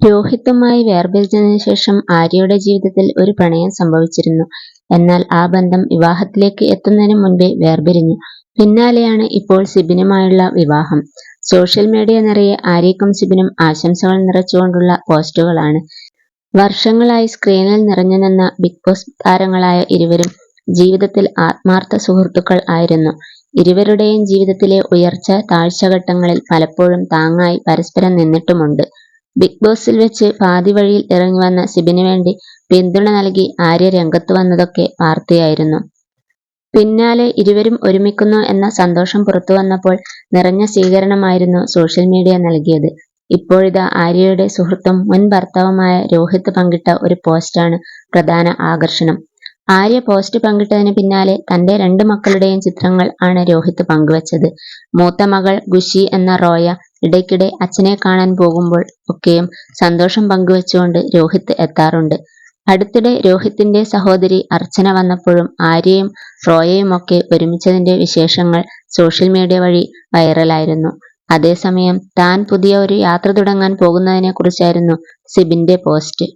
രോഹിത്തുമായി വേർപിരിഞ്ഞതിനു ശേഷം ആര്യയുടെ ജീവിതത്തിൽ ഒരു പ്രണയം സംഭവിച്ചിരുന്നു. എന്നാൽ ആ ബന്ധം വിവാഹത്തിലേക്ക് എത്തുന്നതിനു മുൻപേ വേർപിരിഞ്ഞു. പിന്നാലെയാണ് ഇപ്പോൾ സിബിനുമായുള്ള വിവാഹം. സോഷ്യൽ മീഡിയ നിറയെ ആര്യയ്ക്കും സിബിനും ആശംസകൾ നിറച്ചുകൊണ്ടുള്ള പോസ്റ്റുകളാണ്. വർഷങ്ങളായി സ്ക്രീനിൽ നിറഞ്ഞുനിന്ന ബിഗ് ബോസ് താരങ്ങളായ ഇരുവരും ജീവിതത്തിൽ ആത്മാർത്ഥ സുഹൃത്തുക്കൾ ആയിരുന്നു. ഇരുവരുടെയും ജീവിതത്തിലെ ഉയർച്ച താഴ്ച ഘട്ടങ്ങളിൽ പലപ്പോഴും താങ്ങായി പരസ്പരം നിന്നിട്ടുമുണ്ട്. ബിഗ് ബോസിൽ വെച്ച് പാതി വഴിയിൽ ഇറങ്ങി വന്ന സിബിന് വേണ്ടി പിന്തുണ നൽകി ആര്യ രംഗത്ത് വന്നതൊക്കെ വാർത്തയായിരുന്നു. പിന്നാലെ ഇരുവരും ഒരുമിക്കുന്നു എന്ന സന്തോഷം പുറത്തു വന്നപ്പോൾ നിറഞ്ഞ സ്വീകരണമായിരുന്നു സോഷ്യൽ മീഡിയ നൽകിയത്. ഇപ്പോഴിതാ ആര്യയുടെ സുഹൃത്തും മുൻ ഭർത്താവുമായ രോഹിത് പങ്കിട്ട ഒരു പോസ്റ്റാണ് പ്രധാന ആകർഷണം. ആര്യ പോസ്റ്റ് പങ്കിട്ടതിന് പിന്നാലെ തന്റെ രണ്ട് മക്കളുടെയും ചിത്രങ്ങൾ ആണ് രോഹിത് പങ്കുവച്ചത്. മൂത്ത മകൾ ഖുഷി എന്ന റോയ ഇടയ്ക്കിടെ അച്ഛനെ കാണാൻ പോകുമ്പോൾ ഒക്കെയും സന്തോഷം പങ്കുവച്ചുകൊണ്ട് രോഹിത് എത്താറുണ്ട്. അടുത്തിടെ രോഹിത്തിന്റെ സഹോദരി അർച്ചന വന്നപ്പോഴും ആര്യയും റോയയും ഒക്കെ ഒരുമിച്ചതിന്റെ വിശേഷങ്ങൾ സോഷ്യൽ മീഡിയ വഴി വൈറലായിരുന്നു. അതേസമയം താൻ പുതിയ ഒരു യാത്ര തുടങ്ങാൻ പോകുന്നതിനെ കുറിച്ചായിരുന്നു സിബിന്റെ പോസ്റ്റ്.